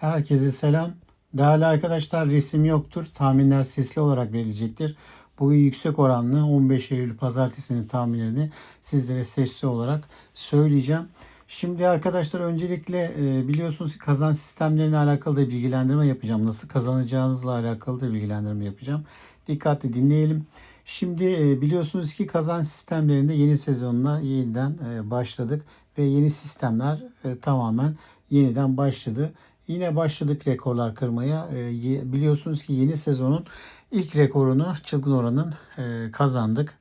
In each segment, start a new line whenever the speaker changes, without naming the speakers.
Herkese selam. Değerli arkadaşlar resim yoktur. Tahminler sesli olarak verilecektir. Bugün yüksek oranlı 15 Eylül pazartesinin tahminlerini sizlere sesli olarak söyleyeceğim. Şimdi arkadaşlar öncelikle e, biliyorsunuz ki kazanç sistemlerine alakalı da bilgilendirme yapacağım. Nasıl kazanacağınızla alakalı da bilgilendirme yapacağım. Dikkatli dinleyelim. Şimdi e, biliyorsunuz ki kazanç sistemlerinde yeni sezonla yeniden e, başladık ve yeni sistemler tamamen yeniden başladı. Yine başladık rekorlar kırmaya. E, ye- biliyorsunuz ki yeni sezonun ilk rekorunu Çılgın Oran'ın e, kazandık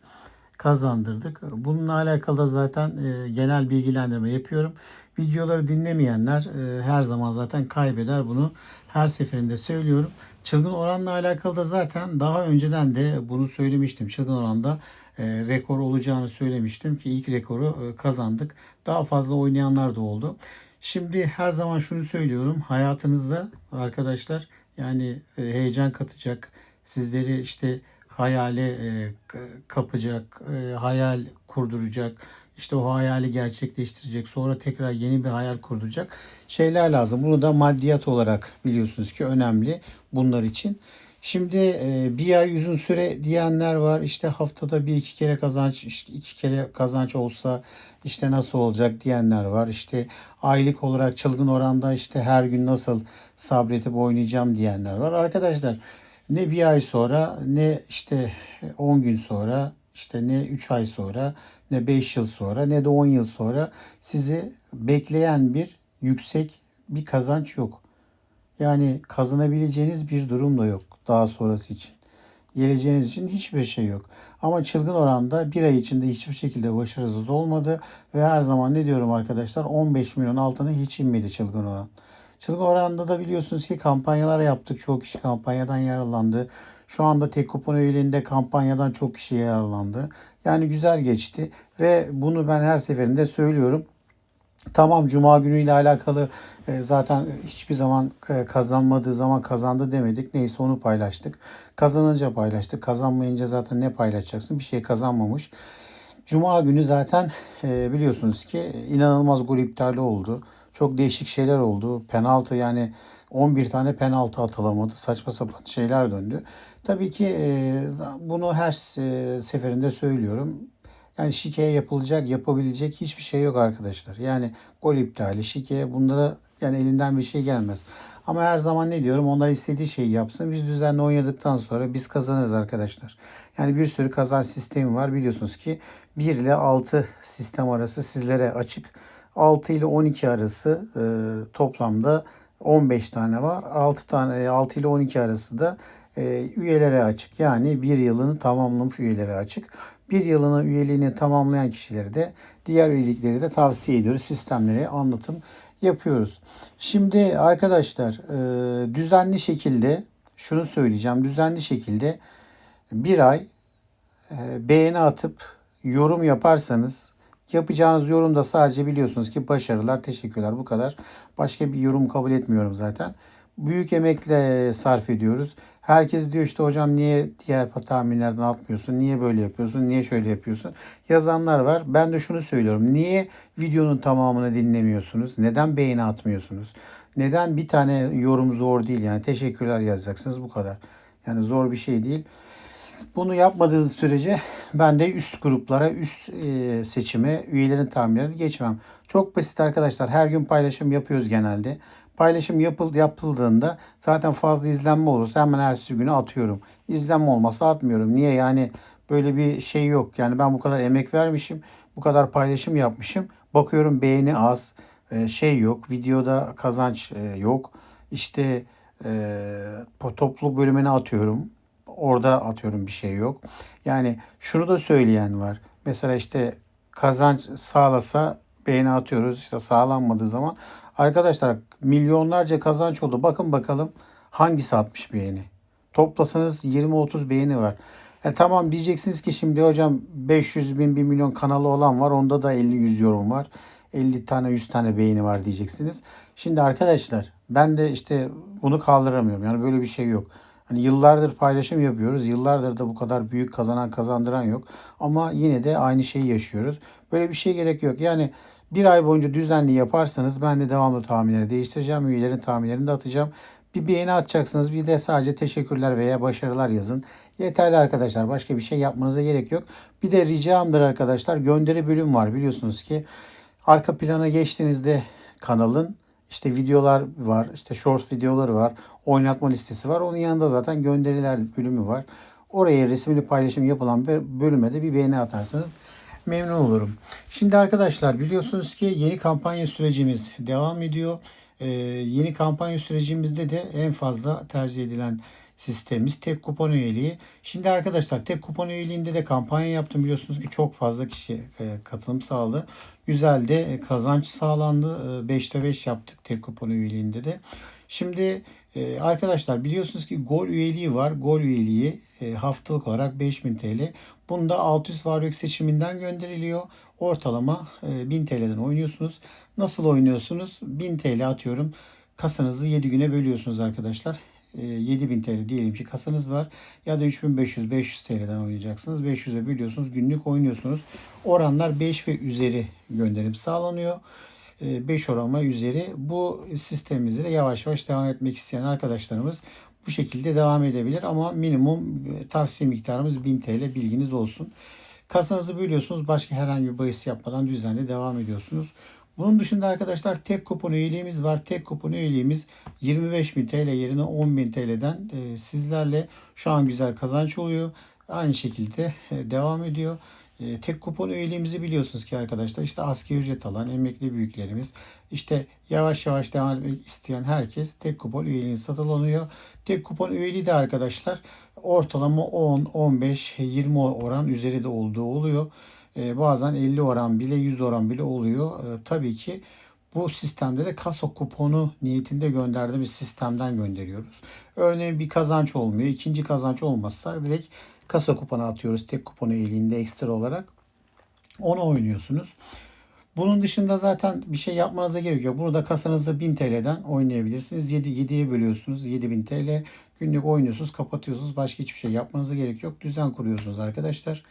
kazandırdık. Bununla alakalı da zaten e, genel bilgilendirme yapıyorum. Videoları dinlemeyenler e, her zaman zaten kaybeder. Bunu her seferinde söylüyorum. Çılgın oranla alakalı da zaten daha önceden de bunu söylemiştim. Çılgın oranda e, rekor olacağını söylemiştim ki ilk rekoru e, kazandık. Daha fazla oynayanlar da oldu. Şimdi her zaman şunu söylüyorum. Hayatınızda arkadaşlar yani e, heyecan katacak, sizleri işte hayale e, kapacak, e, hayal kurduracak, işte o hayali gerçekleştirecek, sonra tekrar yeni bir hayal kurduracak şeyler lazım. Bunu da maddiyat olarak biliyorsunuz ki önemli bunlar için. Şimdi e, bir ay uzun süre diyenler var. İşte haftada bir iki kere kazanç, iki kere kazanç olsa işte nasıl olacak diyenler var. İşte aylık olarak çılgın oranda işte her gün nasıl sabretip oynayacağım diyenler var. Arkadaşlar ne bir ay sonra ne işte 10 gün sonra işte ne 3 ay sonra ne 5 yıl sonra ne de 10 yıl sonra sizi bekleyen bir yüksek bir kazanç yok. Yani kazanabileceğiniz bir durum da yok daha sonrası için. Geleceğiniz için hiçbir şey yok. Ama çılgın oranda bir ay içinde hiçbir şekilde başarısız olmadı ve her zaman ne diyorum arkadaşlar 15 milyon altına hiç inmedi çılgın oran. Çılgın oranda da biliyorsunuz ki kampanyalar yaptık. Çok kişi kampanyadan yararlandı. Şu anda tek kupon üyeliğinde kampanyadan çok kişi yararlandı. Yani güzel geçti ve bunu ben her seferinde söylüyorum. Tamam Cuma günüyle alakalı e, zaten hiçbir zaman e, kazanmadığı zaman kazandı demedik. Neyse onu paylaştık. Kazanınca paylaştık. Kazanmayınca zaten ne paylaşacaksın? Bir şey kazanmamış. Cuma günü zaten e, biliyorsunuz ki inanılmaz gol iptali oldu. Çok değişik şeyler oldu. Penaltı yani 11 tane penaltı atılamadı. Saçma sapan şeyler döndü. Tabii ki e, bunu her e, seferinde söylüyorum. Yani şikeye yapılacak, yapabilecek hiçbir şey yok arkadaşlar. Yani gol iptali, şike bunlara yani elinden bir şey gelmez. Ama her zaman ne diyorum? Onlar istediği şeyi yapsın. Biz düzenli oynadıktan sonra biz kazanırız arkadaşlar. Yani bir sürü kazanç sistemi var. Biliyorsunuz ki 1 ile 6 sistem arası sizlere açık. 6 ile 12 arası e, toplamda 15 tane var. 6 tane 6 ile 12 arası da e, üyelere açık. Yani bir yılını tamamlamış üyelere açık. Bir yılını üyeliğini tamamlayan kişileri de diğer üyelikleri de tavsiye ediyoruz. Sistemleri anlatım yapıyoruz. Şimdi arkadaşlar e, düzenli şekilde şunu söyleyeceğim. Düzenli şekilde bir ay e, beğeni atıp yorum yaparsanız yapacağınız yorum da sadece biliyorsunuz ki başarılar, teşekkürler bu kadar. Başka bir yorum kabul etmiyorum zaten. Büyük emekle sarf ediyoruz. Herkes diyor işte hocam niye diğer tahminlerden atmıyorsun? Niye böyle yapıyorsun? Niye şöyle yapıyorsun? Yazanlar var. Ben de şunu söylüyorum. Niye videonun tamamını dinlemiyorsunuz? Neden beğeni atmıyorsunuz? Neden bir tane yorum zor değil? Yani teşekkürler yazacaksınız bu kadar. Yani zor bir şey değil. Bunu yapmadığınız sürece ben de üst gruplara, üst e, seçime üyelerin tahminlerini geçmem. Çok basit arkadaşlar. Her gün paylaşım yapıyoruz genelde. Paylaşım yapıl, yapıldığında zaten fazla izlenme olursa hemen ertesi günü atıyorum. İzlenme olmasa atmıyorum. Niye? Yani böyle bir şey yok. Yani ben bu kadar emek vermişim. Bu kadar paylaşım yapmışım. Bakıyorum beğeni az. e, şey yok. Videoda kazanç e, yok. İşte e, topluluk bölümüne atıyorum. Orada atıyorum bir şey yok. Yani şunu da söyleyen var. Mesela işte kazanç sağlasa beğeni atıyoruz. İşte sağlanmadığı zaman arkadaşlar milyonlarca kazanç oldu. Bakın bakalım hangisi atmış beğeni. Toplasanız 20-30 beğeni var. E tamam diyeceksiniz ki şimdi hocam 500 bin 1 milyon kanalı olan var. Onda da 50-100 yorum var. 50 tane 100 tane beğeni var diyeceksiniz. Şimdi arkadaşlar ben de işte bunu kaldıramıyorum. Yani böyle bir şey yok. Hani yıllardır paylaşım yapıyoruz. Yıllardır da bu kadar büyük kazanan kazandıran yok. Ama yine de aynı şeyi yaşıyoruz. Böyle bir şey gerek yok. Yani bir ay boyunca düzenli yaparsanız ben de devamlı tahminleri değiştireceğim. Üyelerin tahminlerini de atacağım. Bir beğeni atacaksınız. Bir de sadece teşekkürler veya başarılar yazın. Yeterli arkadaşlar. Başka bir şey yapmanıza gerek yok. Bir de ricamdır arkadaşlar. Gönderi bölüm var biliyorsunuz ki. Arka plana geçtiğinizde kanalın işte videolar var, işte short videoları var, oynatma listesi var. Onun yanında zaten gönderiler bölümü var. Oraya resimli paylaşım yapılan bir bölüme de bir beğeni atarsanız memnun olurum. Şimdi arkadaşlar biliyorsunuz ki yeni kampanya sürecimiz devam ediyor. Ee, yeni kampanya sürecimizde de en fazla tercih edilen sistemimiz tek kupon üyeliği. Şimdi arkadaşlar tek kupon üyeliğinde de kampanya yaptım biliyorsunuz ki çok fazla kişi e, katılım sağladı. Güzel de e, kazanç sağlandı. E, 5'te 5 yaptık tek kupon üyeliğinde de. Şimdi e, arkadaşlar biliyorsunuz ki gol üyeliği var. Gol üyeliği e, haftalık olarak 5000 TL. Bunda 600 varlık seçiminden gönderiliyor. Ortalama e, 1000 TL'den oynuyorsunuz. Nasıl oynuyorsunuz? 1000 TL atıyorum. Kasanızı 7 güne bölüyorsunuz arkadaşlar. 7000 TL diyelim ki kasanız var ya da 3500 500 TL'den oynayacaksınız. 500'e bölüyorsunuz. Günlük oynuyorsunuz. Oranlar 5 ve üzeri gönderim sağlanıyor. 5 oran ve üzeri bu sistemimizde de yavaş yavaş devam etmek isteyen arkadaşlarımız bu şekilde devam edebilir ama minimum tavsiye miktarımız 1000 TL bilginiz olsun. Kasanızı bölüyorsunuz. Başka herhangi bir bahis yapmadan düzenli devam ediyorsunuz. Bunun dışında arkadaşlar tek kupon üyeliğimiz var. Tek kupon üyeliğimiz 25.000 TL yerine 10.000 TL'den e, sizlerle şu an güzel kazanç oluyor. Aynı şekilde e, devam ediyor. E, tek kupon üyeliğimizi biliyorsunuz ki arkadaşlar işte asgari ücret alan emekli büyüklerimiz işte yavaş yavaş devam etmek isteyen herkes tek kupon üyeliğini satın alıyor. Tek kupon üyeliği de arkadaşlar ortalama 10, 15, 20 oran üzeri de olduğu oluyor. E, bazen 50 oran bile 100 oran bile oluyor. E, tabii ki bu sistemde de kasa kuponu niyetinde gönderdiğimiz sistemden gönderiyoruz. Örneğin bir kazanç olmuyor. ikinci kazanç olmazsa direkt kasa kuponu atıyoruz. Tek kuponu elinde ekstra olarak. Onu oynuyorsunuz. Bunun dışında zaten bir şey yapmanıza gerek yok. Bunu da kasanızda 1000 TL'den oynayabilirsiniz. 7, 7'ye bölüyorsunuz. 7000 TL günlük oynuyorsunuz, kapatıyorsunuz. Başka hiçbir şey yapmanıza gerek yok. Düzen kuruyorsunuz arkadaşlar.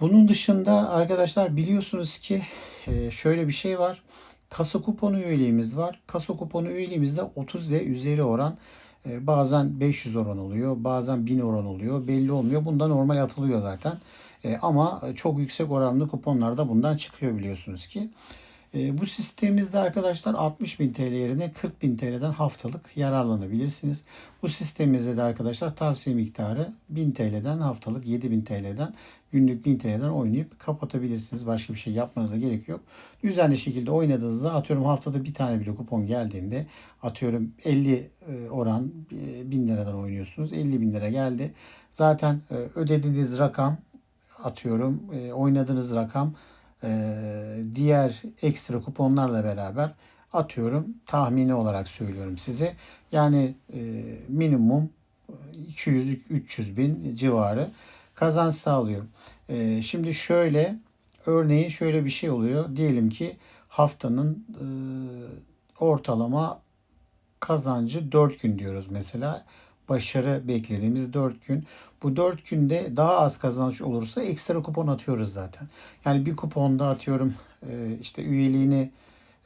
Bunun dışında arkadaşlar biliyorsunuz ki e, şöyle bir şey var. Kasa kuponu üyeliğimiz var. Kasa kuponu üyeliğimizde 30 ve üzeri oran e, bazen 500 oran oluyor. Bazen 1000 oran oluyor. Belli olmuyor. Bunda normal atılıyor zaten. E, ama çok yüksek oranlı kuponlar da bundan çıkıyor biliyorsunuz ki. E, bu sistemimizde arkadaşlar 60.000 TL yerine 40.000 TL'den haftalık yararlanabilirsiniz. Bu sistemimizde de arkadaşlar tavsiye miktarı 1000 TL'den haftalık 7.000 TL'den günlük 1000 TL'den oynayıp kapatabilirsiniz. Başka bir şey yapmanıza gerek yok. Düzenli şekilde oynadığınızda atıyorum haftada bir tane bile kupon geldiğinde atıyorum 50 e, oran 1000 liradan oynuyorsunuz. 50 bin lira geldi. Zaten e, ödediğiniz rakam atıyorum oynadığınız rakam diğer ekstra kuponlarla beraber atıyorum tahmini olarak söylüyorum size. Yani e, minimum 200-300 bin civarı kazanç sağlıyor. E, şimdi şöyle örneğin şöyle bir şey oluyor. Diyelim ki haftanın e, ortalama kazancı 4 gün diyoruz mesela başarı beklediğimiz 4 gün. Bu 4 günde daha az kazanç olursa ekstra kupon atıyoruz zaten. Yani bir kuponda atıyorum e, işte üyeliğini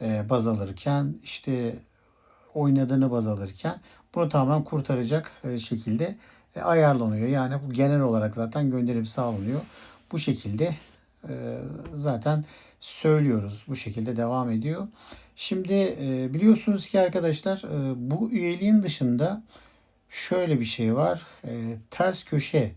e, baz alırken işte oynadığını baz alırken bunu tamamen kurtaracak e, şekilde ayarlanıyor. Yani bu genel olarak zaten gönderim sağlanıyor. Bu şekilde zaten söylüyoruz. Bu şekilde devam ediyor. Şimdi biliyorsunuz ki arkadaşlar bu üyeliğin dışında şöyle bir şey var. E, ters köşe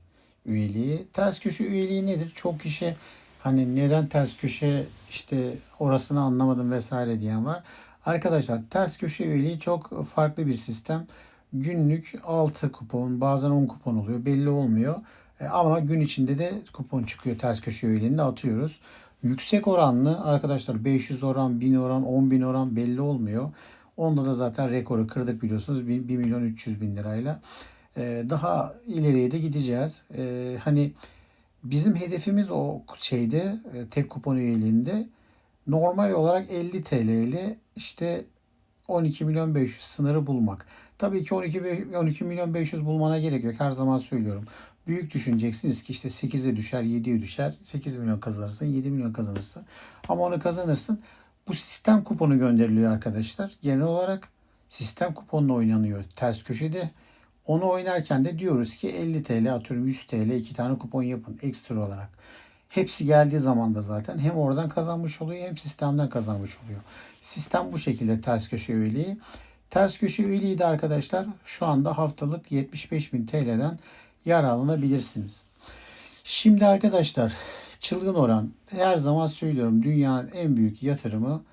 üyeliği. Ters köşe üyeliği nedir? Çok kişi hani neden ters köşe işte orasını anlamadım vesaire diyen var. Arkadaşlar ters köşe üyeliği çok farklı bir sistem. Günlük 6 kupon bazen 10 kupon oluyor belli olmuyor. E, ama gün içinde de kupon çıkıyor ters köşe üyeliğinde atıyoruz. Yüksek oranlı arkadaşlar 500 oran, 1000 oran, 10 bin oran belli olmuyor. Onda da zaten rekoru kırdık biliyorsunuz 1 milyon 300 bin lirayla. Ee, daha ileriye de gideceğiz. Ee, hani bizim hedefimiz o şeyde tek kupon üyeliğinde normal olarak 50 TL ile işte 12 milyon 500 sınırı bulmak. Tabii ki 12, be- 12 milyon 500 bulmana gerek yok. Her zaman söylüyorum. Büyük düşüneceksiniz ki işte 8'e düşer, 7'ye düşer. 8 milyon kazanırsın, 7 milyon kazanırsın. Ama onu kazanırsın. Bu sistem kuponu gönderiliyor arkadaşlar. Genel olarak sistem kuponla oynanıyor ters köşede. Onu oynarken de diyoruz ki 50 TL atıyorum 100 TL iki tane kupon yapın ekstra olarak. Hepsi geldiği zaman da zaten hem oradan kazanmış oluyor hem sistemden kazanmış oluyor. Sistem bu şekilde ters köşe üyeliği. Ters köşe üyeliği de arkadaşlar şu anda haftalık 75.000 TL'den yararlanabilirsiniz. Şimdi arkadaşlar çılgın oran her zaman söylüyorum dünyanın en büyük yatırımı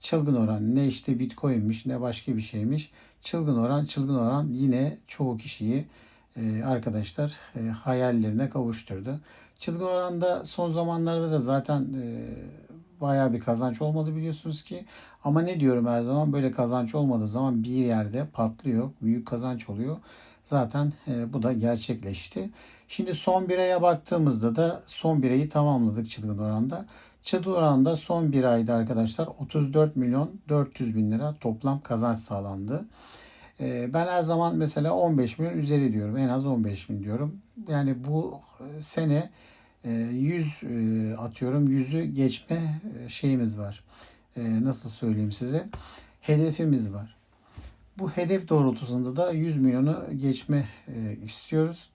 çılgın oran ne işte bitcoinmiş ne başka bir şeymiş. Çılgın oran çılgın oran yine çoğu kişiyi e, arkadaşlar e, hayallerine kavuşturdu. Çılgın oranda son zamanlarda da zaten e, bayağı bir kazanç olmadı biliyorsunuz ki. Ama ne diyorum her zaman böyle kazanç olmadığı zaman bir yerde patlıyor. Büyük kazanç oluyor. Zaten e, bu da gerçekleşti. Şimdi son bir aya baktığımızda da son bir ayı tamamladık çılgın oranda. Çılgın oranda son bir ayda arkadaşlar 34 milyon 400 bin lira toplam kazanç sağlandı. E, ben her zaman mesela 15 milyon üzeri diyorum. En az 15 bin diyorum. Yani bu e, sene e, 100 e, atıyorum 100'ü geçme e, şeyimiz var. E, nasıl söyleyeyim size? Hedefimiz var. Bu hedef doğrultusunda da 100 milyonu geçme e, istiyoruz.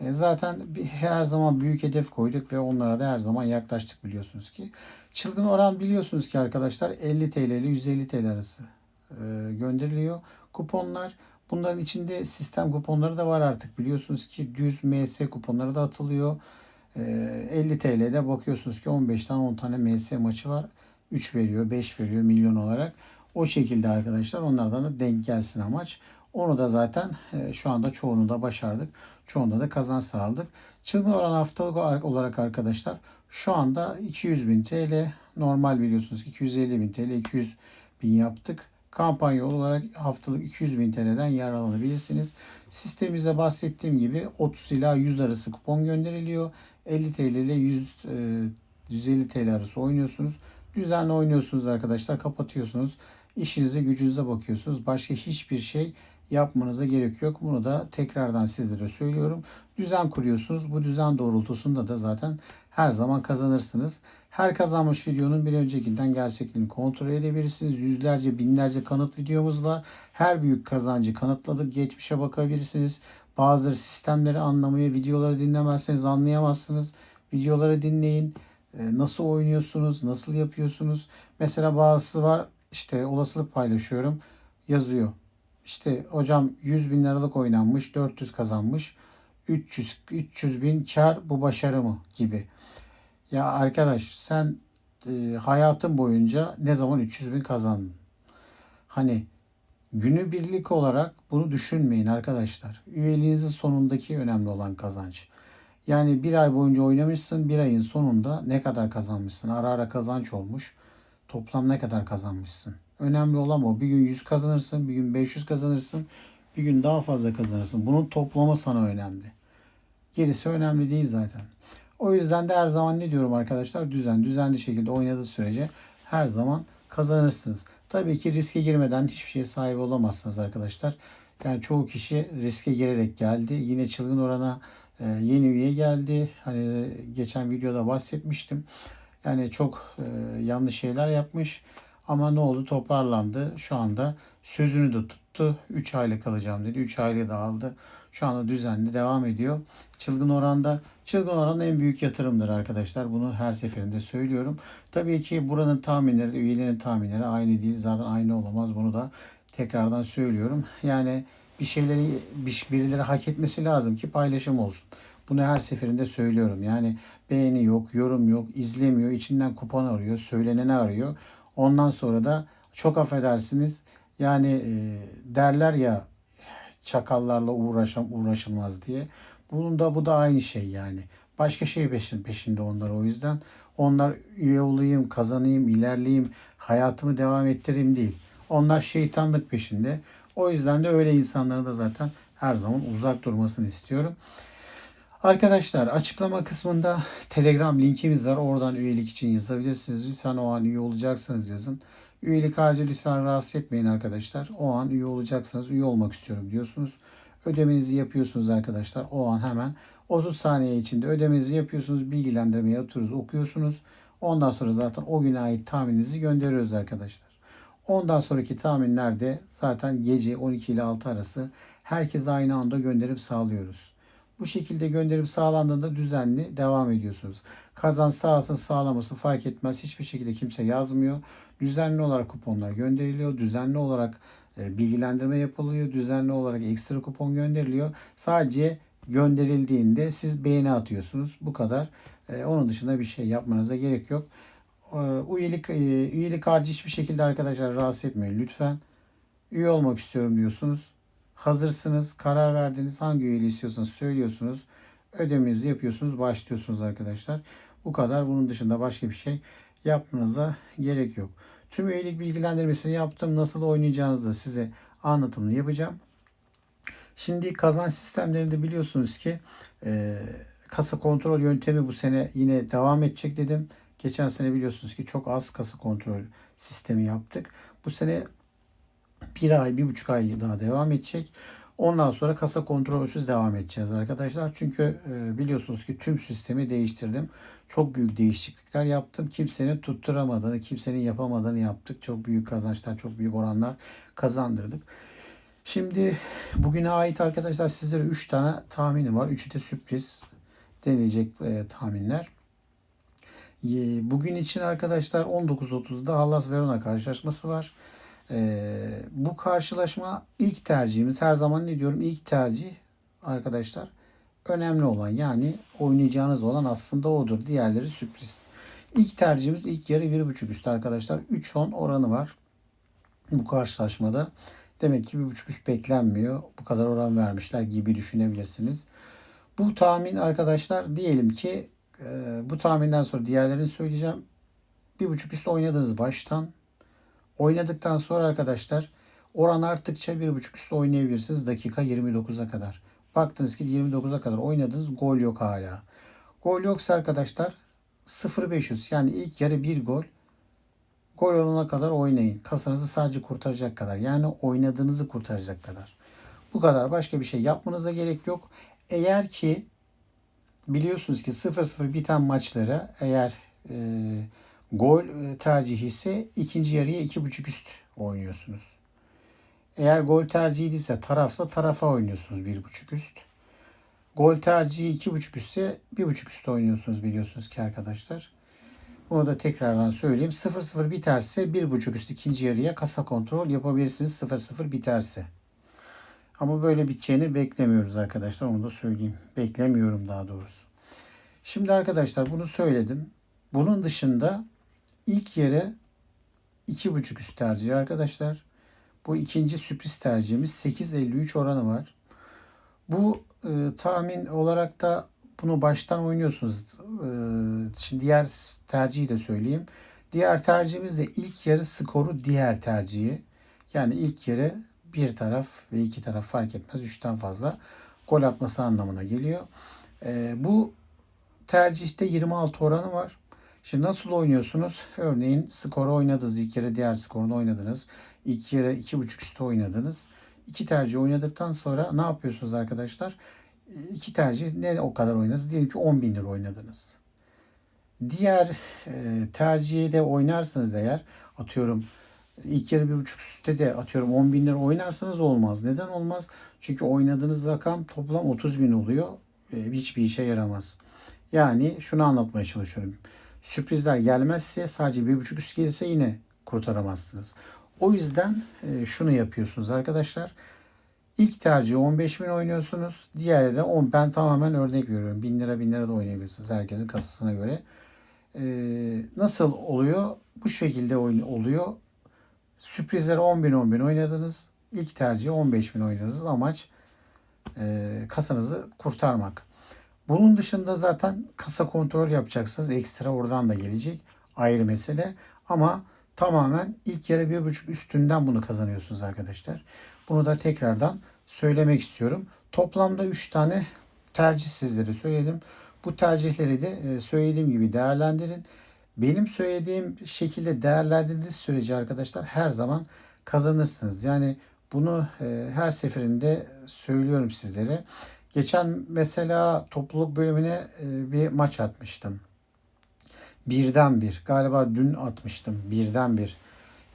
E, zaten her zaman büyük hedef koyduk ve onlara da her zaman yaklaştık biliyorsunuz ki. Çılgın oran biliyorsunuz ki arkadaşlar 50 TL ile 150 TL arası e, gönderiliyor. Kuponlar bunların içinde sistem kuponları da var artık biliyorsunuz ki düz MS kuponları da atılıyor. E, 50 TL'de bakıyorsunuz ki 15 tane 10 tane MS maçı var. 3 veriyor 5 veriyor milyon olarak. O şekilde arkadaşlar onlardan da denk gelsin amaç. Onu da zaten e, şu anda çoğunu da başardık. Çoğunda da kazanç sağladık. Çılgın oran haftalık olarak arkadaşlar şu anda 200 bin TL normal biliyorsunuz ki 250 bin TL 200 bin yaptık. Kampanya olarak haftalık 200 bin TL'den yararlanabilirsiniz. Sistemimize bahsettiğim gibi 30 ila 100 arası kupon gönderiliyor. 50 TL ile 100, e, 150 TL arası oynuyorsunuz. Düzenli oynuyorsunuz arkadaşlar. Kapatıyorsunuz. İşinize gücünüze bakıyorsunuz. Başka hiçbir şey yapmanıza gerek yok. Bunu da tekrardan sizlere söylüyorum. Düzen kuruyorsunuz. Bu düzen doğrultusunda da zaten her zaman kazanırsınız. Her kazanmış videonun bir öncekinden gerçekliğini kontrol edebilirsiniz. Yüzlerce, binlerce kanıt videomuz var. Her büyük kazancı kanıtladık. Geçmişe bakabilirsiniz. Bazıları sistemleri anlamıyor. Videoları dinlemezseniz anlayamazsınız. Videoları dinleyin. Ee, Nasıl oynuyorsunuz? Nasıl yapıyorsunuz? Mesela bazısı var işte olasılık paylaşıyorum. Yazıyor. İşte hocam 100 bin liralık oynanmış. 400 kazanmış. 300, 300 bin kar bu başarı mı gibi. Ya arkadaş sen e, hayatın boyunca ne zaman 300 bin kazandın? Hani günü birlik olarak bunu düşünmeyin arkadaşlar. Üyeliğinizin sonundaki önemli olan kazanç. Yani bir ay boyunca oynamışsın, bir ayın sonunda ne kadar kazanmışsın? Ara ara kazanç olmuş. Toplam ne kadar kazanmışsın? Önemli olan o. Bir gün 100 kazanırsın, bir gün 500 kazanırsın, bir gün daha fazla kazanırsın. Bunun toplamı sana önemli. Gerisi önemli değil zaten. O yüzden de her zaman ne diyorum arkadaşlar? Düzen, düzenli şekilde oynadığı sürece her zaman kazanırsınız. Tabii ki riske girmeden hiçbir şeye sahip olamazsınız arkadaşlar. Yani çoğu kişi riske girerek geldi. Yine çılgın orana e, yeni üye geldi. Hani geçen videoda bahsetmiştim. Yani çok e, yanlış şeyler yapmış. Ama ne oldu? Toparlandı. Şu anda sözünü de tuttu. 3 aylık kalacağım dedi. 3 aylığı da aldı. Şu anda düzenli devam ediyor. Çılgın oranda çılgın oran en büyük yatırımdır arkadaşlar. Bunu her seferinde söylüyorum. Tabii ki buranın tahminleri, üyelerin tahminleri aynı değil. Zaten aynı olamaz. Bunu da tekrardan söylüyorum. Yani bir şeyleri bir, birileri hak etmesi lazım ki paylaşım olsun. Bunu her seferinde söylüyorum. Yani beğeni yok, yorum yok, izlemiyor, içinden kupon arıyor, söyleneni arıyor. Ondan sonra da çok affedersiniz yani e, derler ya çakallarla uğraşam uğraşılmaz diye. Bunun da bu da aynı şey yani. Başka şey peşin, peşinde onlar o yüzden. Onlar üye olayım, kazanayım, ilerleyeyim, hayatımı devam ettireyim değil. Onlar şeytanlık peşinde. O yüzden de öyle insanların da zaten her zaman uzak durmasını istiyorum. Arkadaşlar açıklama kısmında Telegram linkimiz var. Oradan üyelik için yazabilirsiniz. Lütfen o an üye olacaksanız yazın. Üyelik harcı lütfen rahatsız etmeyin arkadaşlar. O an üye olacaksanız üye olmak istiyorum diyorsunuz. Ödemenizi yapıyorsunuz arkadaşlar. O an hemen 30 saniye içinde ödemenizi yapıyorsunuz. Bilgilendirmeyi atıyoruz, okuyorsunuz. Ondan sonra zaten o güne ait tahmininizi gönderiyoruz arkadaşlar. Ondan sonraki tahminlerde zaten gece 12 ile 6 arası herkese aynı anda gönderip sağlıyoruz. Bu şekilde gönderip sağlandığında düzenli devam ediyorsunuz. Kazan sağlasın sağlamasın fark etmez. Hiçbir şekilde kimse yazmıyor. Düzenli olarak kuponlar gönderiliyor. Düzenli olarak e, bilgilendirme yapılıyor. Düzenli olarak ekstra kupon gönderiliyor. Sadece gönderildiğinde siz beğeni atıyorsunuz. Bu kadar. E, Onun dışında bir şey yapmanıza gerek yok. E, Üyelik, üyelik harcı hiçbir şekilde arkadaşlar rahatsız etmeyin lütfen. Üye olmak istiyorum diyorsunuz. Hazırsınız, karar verdiniz. Hangi üyeliği istiyorsanız söylüyorsunuz. Ödemenizi yapıyorsunuz, başlıyorsunuz arkadaşlar. Bu kadar. Bunun dışında başka bir şey yapmanıza gerek yok. Tüm üyelik bilgilendirmesini yaptım. Nasıl oynayacağınızı da size anlatımını yapacağım. Şimdi kazanç sistemlerinde biliyorsunuz ki e, kasa kontrol yöntemi bu sene yine devam edecek dedim. Geçen sene biliyorsunuz ki çok az kasa kontrol sistemi yaptık. Bu sene bir ay, bir buçuk ay daha devam edecek. Ondan sonra kasa kontrolsüz devam edeceğiz arkadaşlar. Çünkü e, biliyorsunuz ki tüm sistemi değiştirdim. Çok büyük değişiklikler yaptım. Kimsenin tutturamadığını, kimsenin yapamadığını yaptık. Çok büyük kazançlar, çok büyük oranlar kazandırdık. Şimdi bugüne ait arkadaşlar sizlere 3 tane tahminim var. Üçü de sürpriz denilecek e, tahminler. Bugün için arkadaşlar 19.30'da Hallas Verona karşılaşması var. Ee, bu karşılaşma ilk tercihimiz. Her zaman ne diyorum? İlk tercih arkadaşlar önemli olan yani oynayacağınız olan aslında odur. Diğerleri sürpriz. İlk tercihimiz ilk yarı 1.5 üst arkadaşlar. 3-10 oranı var bu karşılaşmada. Demek ki 1.5 üst beklenmiyor. Bu kadar oran vermişler gibi düşünebilirsiniz. Bu tahmin arkadaşlar diyelim ki e, bu tahminden sonra diğerlerini söyleyeceğim. 1.5 üst oynadınız baştan. Oynadıktan sonra arkadaşlar oran arttıkça 1.5 üstü oynayabilirsiniz dakika 29'a kadar. Baktınız ki 29'a kadar oynadınız gol yok hala. Gol yoksa arkadaşlar 0.500 yani ilk yarı bir gol. Gol olana kadar oynayın. Kasanızı sadece kurtaracak kadar. Yani oynadığınızı kurtaracak kadar. Bu kadar. Başka bir şey yapmanıza gerek yok. Eğer ki biliyorsunuz ki 0-0 biten maçlara eğer e, Gol e, tercihi ise ikinci yarıya iki buçuk üst oynuyorsunuz. Eğer gol tercihi değilse tarafsa tarafa oynuyorsunuz bir buçuk üst. Gol tercihi iki buçuk üstse bir buçuk üst oynuyorsunuz biliyorsunuz ki arkadaşlar. Bunu da tekrardan söyleyeyim. 0-0 biterse bir buçuk üst ikinci yarıya kasa kontrol yapabilirsiniz 0-0 biterse. Ama böyle biteceğini beklemiyoruz arkadaşlar. Onu da söyleyeyim. Beklemiyorum daha doğrusu. Şimdi arkadaşlar bunu söyledim. Bunun dışında İlk yere 2.5 üst tercihi arkadaşlar. Bu ikinci sürpriz tercihimiz 8.53 oranı var. Bu e, tahmin olarak da bunu baştan oynuyorsunuz. E, şimdi diğer tercihi de söyleyeyim. Diğer tercihimiz de ilk yarı skoru diğer tercihi. Yani ilk yarı bir taraf ve iki taraf fark etmez. Üçten fazla gol atması anlamına geliyor. E, bu tercihte 26 oranı var. Şimdi nasıl oynuyorsunuz? Örneğin skoru oynadınız. İlk kere diğer skorunu oynadınız. İlk yarı iki buçuk üstü oynadınız. İki tercih oynadıktan sonra ne yapıyorsunuz arkadaşlar? İki tercih ne o kadar oynadınız? Diyelim ki 10 bin lira oynadınız. Diğer e, tercihi de oynarsanız eğer atıyorum ilk yarı bir buçuk üstte de atıyorum 10 bin lira oynarsanız olmaz. Neden olmaz? Çünkü oynadığınız rakam toplam 30 bin oluyor. E, hiçbir işe yaramaz. Yani şunu anlatmaya çalışıyorum sürprizler gelmezse sadece bir buçuk üst gelirse yine kurtaramazsınız. O yüzden e, şunu yapıyorsunuz arkadaşlar. İlk tercih 15 bin oynuyorsunuz. Diğeri de 10. Ben tamamen örnek veriyorum. 1000 lira 1000 lira da oynayabilirsiniz. Herkesin kasasına göre. Ee, nasıl oluyor? Bu şekilde oluyor. Sürprizleri 10 bin 10 bin oynadınız. İlk tercih 15 bin oynadınız. Amaç e, kasanızı kurtarmak. Bunun dışında zaten kasa kontrol yapacaksınız. Ekstra oradan da gelecek. Ayrı mesele. Ama tamamen ilk yarı bir buçuk üstünden bunu kazanıyorsunuz arkadaşlar. Bunu da tekrardan söylemek istiyorum. Toplamda 3 tane tercih sizlere söyledim. Bu tercihleri de e, söylediğim gibi değerlendirin. Benim söylediğim şekilde değerlendirdiğiniz sürece arkadaşlar her zaman kazanırsınız. Yani bunu e, her seferinde söylüyorum sizlere. Geçen mesela topluluk bölümüne e, bir maç atmıştım. Birden bir. Galiba dün atmıştım. Birden bir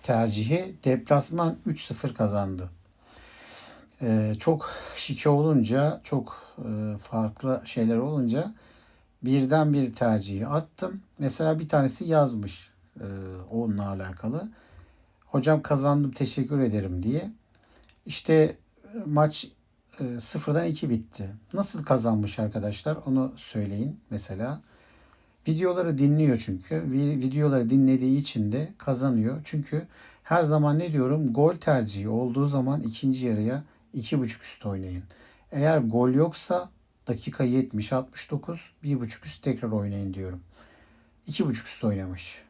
tercihi. Deplasman 3-0 kazandı. E, çok şike olunca, çok e, farklı şeyler olunca birden bir tercihi attım. Mesela bir tanesi yazmış onunla alakalı. Hocam kazandım teşekkür ederim diye. İşte maç e, sıfırdan 2 bitti. Nasıl kazanmış arkadaşlar onu söyleyin mesela. Videoları dinliyor çünkü. Vi- Videoları dinlediği için de kazanıyor. Çünkü her zaman ne diyorum? Gol tercihi olduğu zaman ikinci yarıya 2.5 üst oynayın. Eğer gol yoksa dakika 70 69 1.5 üst tekrar oynayın diyorum. 2.5 üst oynamış.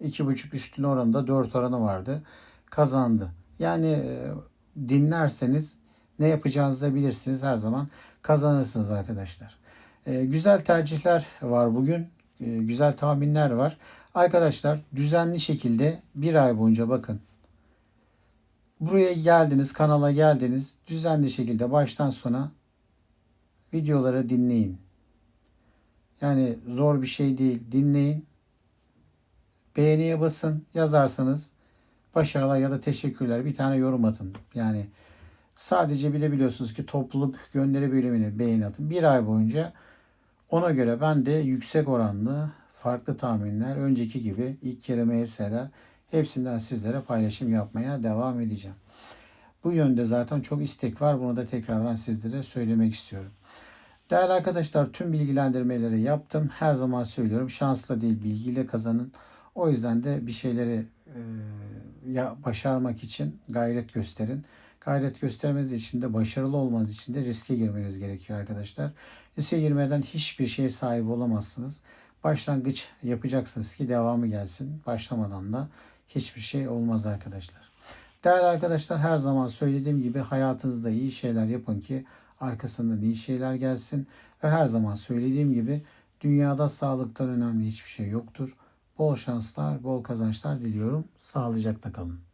2.5 üstün oranında 4 oranı vardı. Kazandı. Yani e, dinlerseniz ne yapacağınızı da bilirsiniz. Her zaman kazanırsınız arkadaşlar. E, güzel tercihler var bugün. E, güzel tahminler var. Arkadaşlar düzenli şekilde bir ay boyunca bakın. Buraya geldiniz, kanala geldiniz. Düzenli şekilde baştan sona videoları dinleyin. Yani zor bir şey değil. Dinleyin. Beğeniye basın. Yazarsanız başarılar ya da teşekkürler. Bir tane yorum atın. Yani sadece bilebiliyorsunuz ki topluluk gönderi bölümüne beğeni atın. Bir ay boyunca ona göre ben de yüksek oranlı farklı tahminler, önceki gibi ilk kere MS'ler hepsinden sizlere paylaşım yapmaya devam edeceğim. Bu yönde zaten çok istek var. Bunu da tekrardan sizlere söylemek istiyorum. Değerli arkadaşlar tüm bilgilendirmeleri yaptım. Her zaman söylüyorum şansla değil bilgiyle kazanın. O yüzden de bir şeyleri e, ya başarmak için gayret gösterin. Gayret göstermeniz için de başarılı olmanız için de riske girmeniz gerekiyor arkadaşlar. Riske girmeden hiçbir şeye sahip olamazsınız. Başlangıç yapacaksınız ki devamı gelsin. Başlamadan da hiçbir şey olmaz arkadaşlar. Değerli arkadaşlar her zaman söylediğim gibi hayatınızda iyi şeyler yapın ki arkasından iyi şeyler gelsin. Ve her zaman söylediğim gibi dünyada sağlıktan önemli hiçbir şey yoktur. Bol şanslar, bol kazançlar diliyorum. Sağlıcakla kalın.